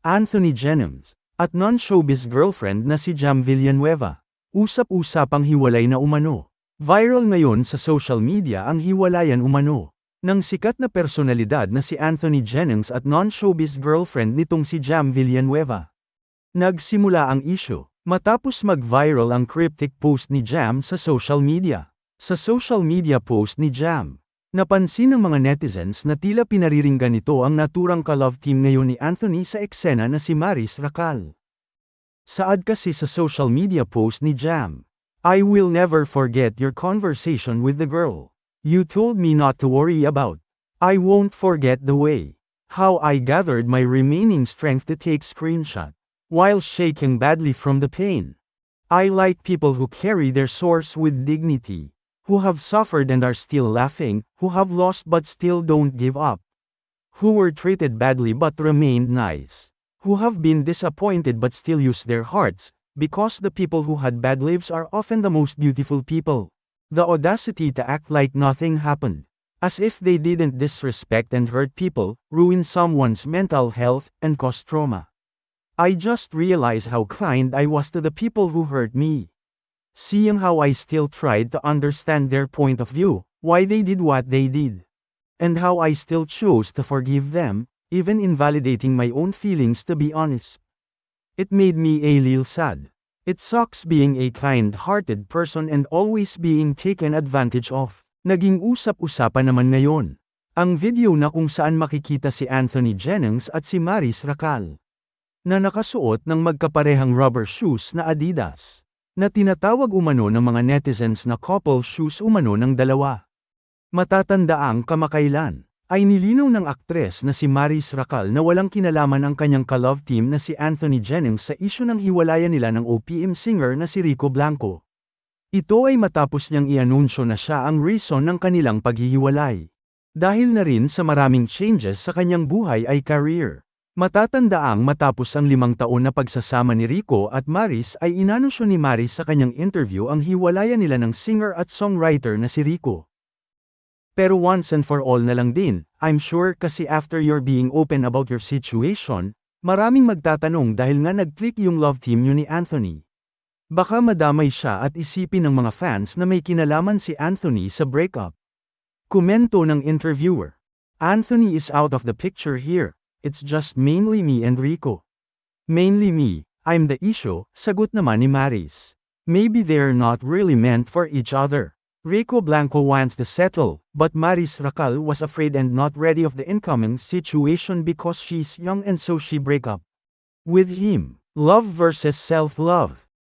Anthony Jennings, at non-showbiz girlfriend na si Jam Villanueva. Usap-usapang hiwalay na umano. Viral ngayon sa social media ang hiwalayan umano ng sikat na personalidad na si Anthony Jennings at non-showbiz girlfriend nitong si Jam Villanueva. Nagsimula ang issue matapos mag-viral ang cryptic post ni Jam sa social media. Sa social media post ni Jam, napansin ng mga netizens na tila pinariringgan nito ang naturang ka-love team ngayon ni Anthony sa eksena na si Maris Racal. Saad kasi sa social media post ni Jam, I will never forget your conversation with the girl. You told me not to worry about. I won't forget the way. How I gathered my remaining strength to take screenshot. While shaking badly from the pain. I like people who carry their source with dignity who have suffered and are still laughing, who have lost but still don't give up, who were treated badly but remained nice, who have been disappointed but still use their hearts, because the people who had bad lives are often the most beautiful people. The audacity to act like nothing happened. As if they didn't disrespect and hurt people, ruin someone's mental health, and cause trauma. I just realized how kind I was to the people who hurt me. Seeing how I still tried to understand their point of view, why they did what they did. And how I still chose to forgive them, even invalidating my own feelings to be honest. It made me a little sad. It sucks being a kind-hearted person and always being taken advantage of. Naging usap-usapan naman ngayon. Ang video na kung saan makikita si Anthony Jennings at si Maris Racal. Na nakasuot ng magkaparehang rubber shoes na Adidas na tinatawag umano ng mga netizens na couple shoes umano ng dalawa. Matatandaang kamakailan, ay nilinaw ng aktres na si Maris Racal na walang kinalaman ang kanyang ka-love team na si Anthony Jennings sa isyu ng hiwalayan nila ng OPM singer na si Rico Blanco. Ito ay matapos niyang i-anunsyo na siya ang reason ng kanilang paghihiwalay. Dahil na rin sa maraming changes sa kanyang buhay ay career. Matatandaang matapos ang limang taon na pagsasama ni Rico at Maris ay inanunsyo ni Maris sa kanyang interview ang hiwalayan nila ng singer at songwriter na si Rico. Pero once and for all na lang din, I'm sure kasi after you're being open about your situation, maraming magtatanong dahil nga nag-click yung love team niyo ni Anthony. Baka madamay siya at isipin ng mga fans na may kinalaman si Anthony sa breakup. Komento ng interviewer. Anthony is out of the picture here. It's just mainly me and Rico. Mainly me, I'm the issue, sagot naman ni Maris. Maybe they're not really meant for each other. Rico Blanco wants to settle, but Maris Racal was afraid and not ready of the incoming situation because she's young and so she break up with him. Love versus self-love.